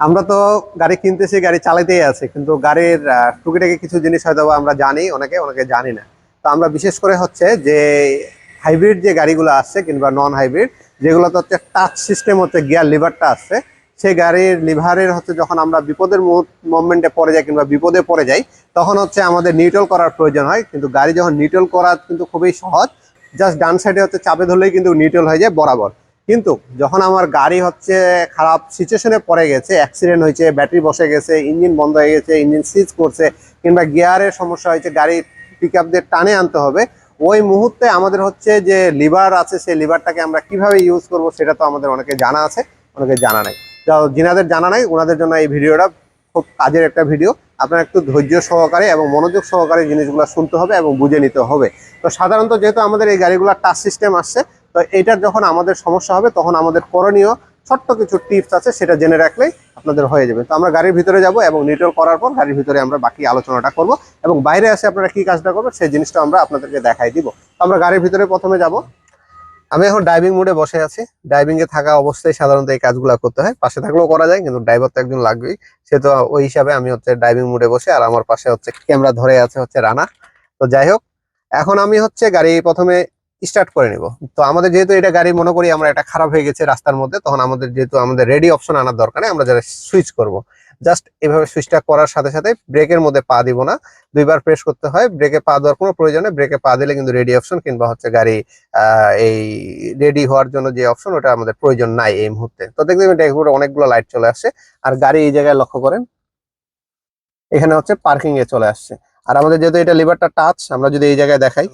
আমরা তো গাড়ি কিনতেছি, গাড়ি চালাতেই আছে, কিন্তু গাড়ির টুকিটাকি কিছু জিনিস হয়তো আমরা জানি, অনেকে অনেকে জানি না। তো আমরা বিশেষ করে হচ্ছে যে হাইব্রিড যে গাড়িগুলো আসছে কিংবা নন হাইব্রিড যেগুলোতে হচ্ছে টাচ সিস্টেম হচ্ছে গিয়ার লিভারটা আসছে সেই গাড়ির লিভারের হচ্ছে যখন আমরা বিপদের মুভমেন্টে পড়ে যাই কিংবা বিপদে পড়ে যাই, তখন হচ্ছে আমাদের নিউট্রাল করার প্রয়োজন হয়। কিন্তু গাড়ি যখন নিউট্রাল করা কিন্তু খুবই সহজ জাস্ট ডান সাইডে হচ্ছে চাপে ধরলেই কিন্তু নিউট্রাল হয়ে যায় বরাবর। কিন্তু যখন আমার গাড়ি হচ্ছে খারাপ সিচুয়েশনে পড়ে গেছে অ্যাক্সিডেন্ট হয়েছে ব্যাটারি বসে গেছে ইঞ্জিন বন্ধ হয়ে গেছে ইঞ্জিন সিজ করছে, কিংবা গিয়ারের সমস্যা হয়েছে, গাড়ি পিক আপ দিয়ে টানে আনতে হবে, ওই মুহূর্তে আমাদের হচ্ছে যে লিভার আছে, সেই লিভারটাকে আমরা কীভাবে ইউজ করব সেটা তো আমাদের অনেকে জানা আছে, অনেকে জানা নাই। তো যিনাদের জানা নাই, ওনাদের জন্য এই ভিডিওটা খুব কাজের একটা ভিডিও। আপনার একটু ধৈর্য সহকারে এবং মনোযোগ সহকারে জিনিসগুলো শুনতে হবে এবং বুঝে নিতে হবে। তো সাধারণত যেহেতু আমাদের এই গাড়িগুলো টাচ সিস্টেম আসছে তো এটার যখন আমাদের সমস্যা হবে, তখন আমাদের করণীয় ছোট্ট কিছু টিপস আছে, সেটা জেনে রাখলেই আপনাদের হয়ে যাবে। তো আমরা গাড়ির ভিতরে যাব এবং নিউট্রাল করার পর গাড়ির ভিতরে আমরা বাকি আলোচনাটা করব এবং বাইরে আসে আপনারা কি কাজটা করবেন, সেই জিনিসটা আমরা আপনাদেরকে দেখাই দিব। তো আমরা গাড়ির ভিতরে প্রথমে যাব। আমি এখন ড্রাইভিং মোডে বসে আছি। ড্রাইভিং এ থাকা অবস্থায় সাধারণত এই কাজগুলো করতে হয়। পাশে থাকলেও করা যায়, কিন্তু ড্রাইভার তো একজন লাগবেই। সে তো ওই হিসাবে আমি হচ্ছে ড্রাইভিং মোডে বসে, আর আমার পাশে হচ্ছে ক্যামেরা ধরে আছে হচ্ছে রানা। তো যাই হোক, এখন আমি হচ্ছে গাড়ি প্রথমে স্টার্ট করে নিব। তো আমাদের যেহেতু এটা গাড়ি মনে করি আমরা এটা খারাপ হয়ে গেছে রাস্তার মধ্যে, তখন আমাদের যেহেতু আমাদের রেডি অপশন আনার দরকার নেই, আমরা যারা সুইচ করব। জাস্ট এভাবে সুইচটা করার সাথে সাথে ব্রেকের মধ্যে পা দিব না। দুইবার প্রেস করতে হয় ব্রেকে পা দেওয়ার কোনো প্রয়োজন নেই ব্রেকে পা দিলে কিন্তু রেডি অপশন কিংবা হচ্ছে গাড়ি এই রেডি হওয়ার জন্য যে অপশন ওটা আমাদের প্রয়োজন নাই এই মুহূর্তে। তো দেখবেন ড্যাশবোর্ডে অনেকগুলো লাইট চলে আসছে আর গাড়ি এই জায়গায় লক্ষ্য করেন, এখানে হচ্ছে পার্কিং এ চলে আসছে। আর আমাদের যেহেতু এটা লিভারটা টাচ আমরা যদি এই জায়গায় দেখাই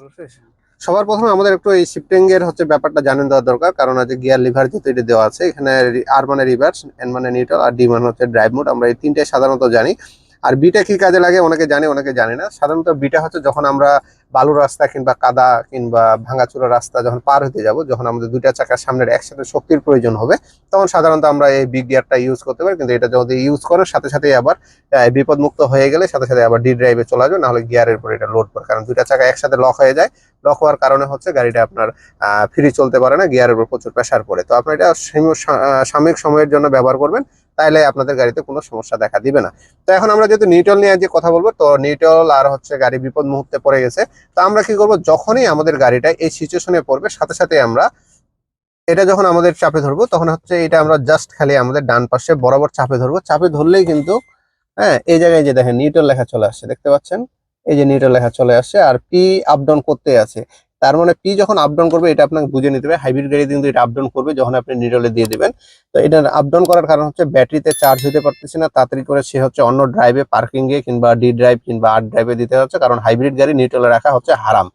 সবার প্রথমে আমাদের একটু এই শিফটিং এর হচ্ছে ব্যাপারটা জানেন দেওয়া দরকার। কারণ আছে গিয়ার লিভার যেহেতু এটা দেওয়া আছে, এখানে আর মানে রিভার্স এন মানে নিউট্রাল আর ডি মানে হচ্ছে ড্রাইভ মোড আমরা এই তিনটাই সাধারণত জানি। আর বিটা কি কাজে লাগে? অনেকে জানে অনেকে জানে না। সাধারণত বিটা হচ্ছে যখন আমরা বালুর রাস্তা কিংবা কাদা কিংবা ভাঙাচোরা রাস্তা যখন পার হতে যাব, যখন আমাদের দুইটা চাকার সামনের একসাথে শক্তির প্রয়োজন হবে, তখন সাধারণত আমরা এই বিগ গিয়ারটা ইউজ করতে পারি। কিন্তু এটা যদি ইউজ করার সাথে সাথে আবার বিপদমুক্ত হয়ে গেলে সাথে সাথে আবার ডি ড্রাইভে চলে আসবে নাহলে গিয়ারের পর এটা লোড পড়ে। কারণ দুইটা চাকা একসাথে লক হয়ে যায় লক হওয়ার কারণে হচ্ছে গাড়িটা আপনার ফ্রি চলতে পারে না গিয়ারের উপর প্রচুর প্রেশার পড়ে। তো আপনার এটা সাময়িক সময়ের জন্য ব্যবহার করবেন। তাইলে আপনাদের গাড়িতে কোনো সমস্যা দেখা দিবে না। তো এখন আমরা যেহেতু নিউট্রাল নিয়ে যে কথা বলব, তো নিউট্রাল আর হচ্ছে গাড়ি বিপদ মুহূর্তে পড়ে গেছে। তো আমরা কি করব? যখনই আমাদের গাড়িটা এই সিচুয়েশনে পড়বে, সাথে সাথে আমরা এটা যখন আমাদের চাপে ধরবো, তখন হচ্ছে এটা আমরা জাস্ট খালি আমাদের ডান পাশে বরাবর চাপে ধরবো। চাপে ধরলেই কিন্তু হ্যাঁ এই জায়গায় যে দেখেন নিউট্রাল লেখা চলে আসছে, দেখতে পাচ্ছেন? এই যে নিউট্রাল লেখা চলে আসছে, আর পি আপ ডাউন করতে আছে তার মানে পি যখন আপ ডাউন করবে, এটা আপনাকে বুঝে নিতে হবে। হাইব্রিড গাড়ি কিন্তু এটা আপ ডাউন করবে যখন আপনি নিউট্রালে দিয়ে দিবেন। তো এটা আপ ডাউন করার কারণ হচ্ছে ব্যাটারিতে চার্জ হতে পারতেছে না। তাড়াতাড়ি করে সে হচ্ছে অন্য ড্রাইভে পার্কিং এ কিংবা ডি ড্রাইভ কিংবা আর ড্রাইভে দিতে হচ্ছে, কারণ হাইব্রিড গাড়ি নিউট্রালে রাখা হচ্ছে হারাম।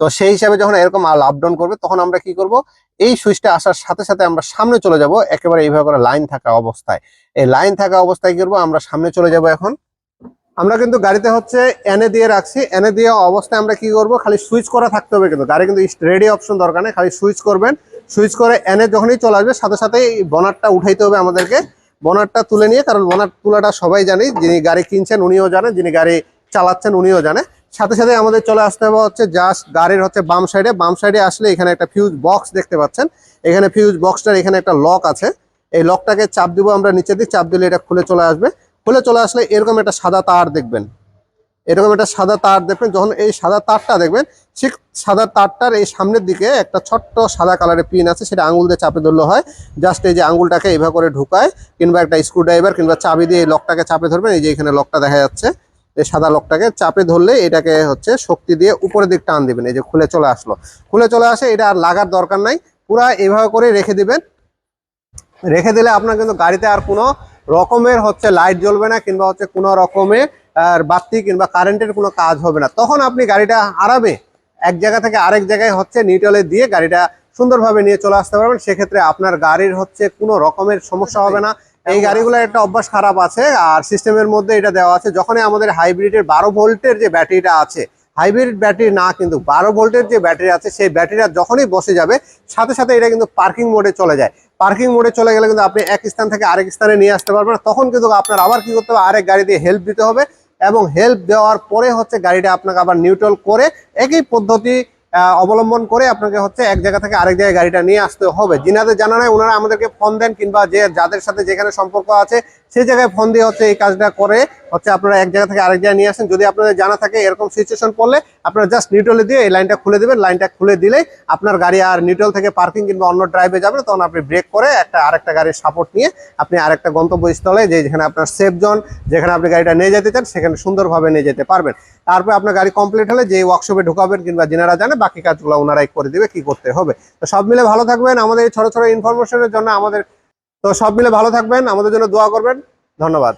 তো সেই হিসাবে যখন এরকম আপ ডাউন করবে, তখন আমরা কি করব? এই সুইচটা আসার সাথে সাথে আমরা সামনে চলে যাব। একেবারে এইভাবে করে লাইন থাকা অবস্থায়। এই লাইন থাকা অবস্থায় কি করব? আমরা সামনে চলে যাব এখন। আমরা কিন্তু গাড়িতে হচ্ছে এনে দিয়ে রাখছি। এনে দিয়ে অবস্থায় আমরা কি করব? খালি সুইচ করা থাকতে হবে কিন্তু। গাড়ি কিন্তু রেডি অপশন দরকার নেই। খালি সুইচ করবেন। সুইচ করে এনে যখনই চলে আসবে, সাথে সাথে এই বনারটা উঠাইতে হবে আমাদেরকে। বনারটা তুলে নিয়ে, কারণ বনার তোলাটা সবাই জানে, যিনি গাড়ি কিনছেন উনিও জানেন, যিনি গাড়ি চালাচ্ছেন উনিও জানে সাথে সাথে আমাদের চলে আসতে হবে হচ্ছে জাস্ট গাড়ির হচ্ছে বাম সাইডে বাম সাইডে আসলে এখানে একটা ফিউজ বক্স দেখতে পাচ্ছেন। এখানে ফিউজ বক্সটার এখানে একটা লক আছে। এই লকটাকে চাপ দিব আমরা নিচে দিই চাপ দিলে এটা খুলে চলে আসবে। খুলে চলে আসলে এরকম একটা সাদা তার দেখবেন। এরকম একটা সাদা তার দেখবেন, যখন এই সাদা তারটা দেখবেন, ঠিক সাদা তারটার এই সামনের দিকে একটা ছোট্ট সাদা কালারের পিন আছে, সেটা আঙুল দিয়ে চাপে ধরলে হয়। জাস্ট এই যে আঙুলটাকে এইভাবে করে ঢুকায়, কিংবা একটা স্ক্রু ড্রাইভার কিংবা চাবি দিয়ে এই লকটাকে চাপে ধরবেন, এই যে এখানে লকটা দেখা যাচ্ছে, এই সাদা লকটাকে চাপে ধরলে এটাকে হচ্ছে শক্তি দিয়ে উপরের দিক টান দিবেন, এই যে খুলে চলে আসলো। খুলে চলে আসে, এটা আর লাগার দরকার নাই, পুরা এইভাবে করে রেখে দিবেন। রেখে দিলে আপনার কিন্তু গাড়িতে আর কোনো রকমের হচ্ছে লাইট জ্বলবে না কিংবা হচ্ছে কোনো রকমের আর বাতি কিংবা কারেন্টের কোনো কাজ হবে না। তখন আপনি গাড়িটা আরামে এক জায়গা থেকে আরেক জায়গায় হচ্ছে নিউট্রালে দিয়ে গাড়িটা সুন্দরভাবে নিয়ে চলে আসতে পারবেন। সেক্ষেত্রে আপনার গাড়ির হচ্ছে কোনো রকমের সমস্যা হবে না। এই গাড়িগুলোর একটা অভ্যাস খারাপ আছে আর সিস্টেমের মধ্যে এটা দেওয়া আছে যখনই আমাদের হাইব্রিডের বারো ভোল্টের যে ব্যাটারিটা আছে হাইব্রিড ব্যাটারি না কিন্তু বারো ভোল্টের যে ব্যাটারি আছে সেই ব্যাটারিটা যখনই বসে যাবে সাথে সাথে এটা কিন্তু পার্কিং মোডে চলে যায়। পার্কিং মোডে চলে গেলে কিন্তু আপনি এক স্থান থেকে আরেক স্থানে নিয়ে আসতে পারবেন। তখন কিন্তু আপনার আবার কি করতে হবে? আরেক গাড়ি দিয়ে হেল্প দিতে হবে এবং হেল্প দেওয়ার পরে হচ্ছে গাড়িটা আপনাকে আবার নিউট্রাল করে একই পদ্ধতি অবলম্বন করে আপনাকে হচ্ছে এক জায়গা থেকে আরেক জায়গায় গাড়িটা নিয়ে আসতে হবে। যিনাদের জানা নাই, ওনারা আমাদেরকে ফোন দেন কিংবা যে যাদের সাথে যেখানে সম্পর্ক আছে সেই জায়গায় ফোন দিয়ে হচ্ছে এই কাজটা করে হচ্ছে আপনারা এক জায়গা থেকে আরেক জায়গায় নিয়ে আসেন। যদি আপনাদের জানা থাকে এরকম সিচুয়েশন পড়লে আপনারা জাস্ট নিউট্রালে দিয়ে এই লাইনটা খুলে দেবেন। লাইনটা খুলে দিলেই আপনার গাড়ি আর নিউট্রাল থেকে পার্কিং কিংবা অন্য ড্রাইভে যাবে তখন আপনি ব্রেক করে একটা আরেকটা গাড়ির সাপোর্ট নিয়ে আপনি আরেকটা গন্তব্যস্থলে যে যেখানে আপনার সেফ জোন যেখানে আপনি গাড়িটা নিয়ে যেতে চান, সেখানে সুন্দরভাবে নিয়ে যেতে পারবেন। তারপর আপনার গাড়ি কমপ্লিট হলে যে ওয়ার্কশপে ঢোকাবেন কিংবা যেনারা জানে, বাকি কাজগুলো ওনারাই করে দেবে, কি করতে হবে। তো সব মিলে ভালো থাকবেন। আমাদের এই ছোটো ছোটো ইনফরমেশনের জন্য আমাদের তো সব মিলে ভালো থাকবেন আমাদের জন্য দোয়া করবেন। ধন্যবাদ।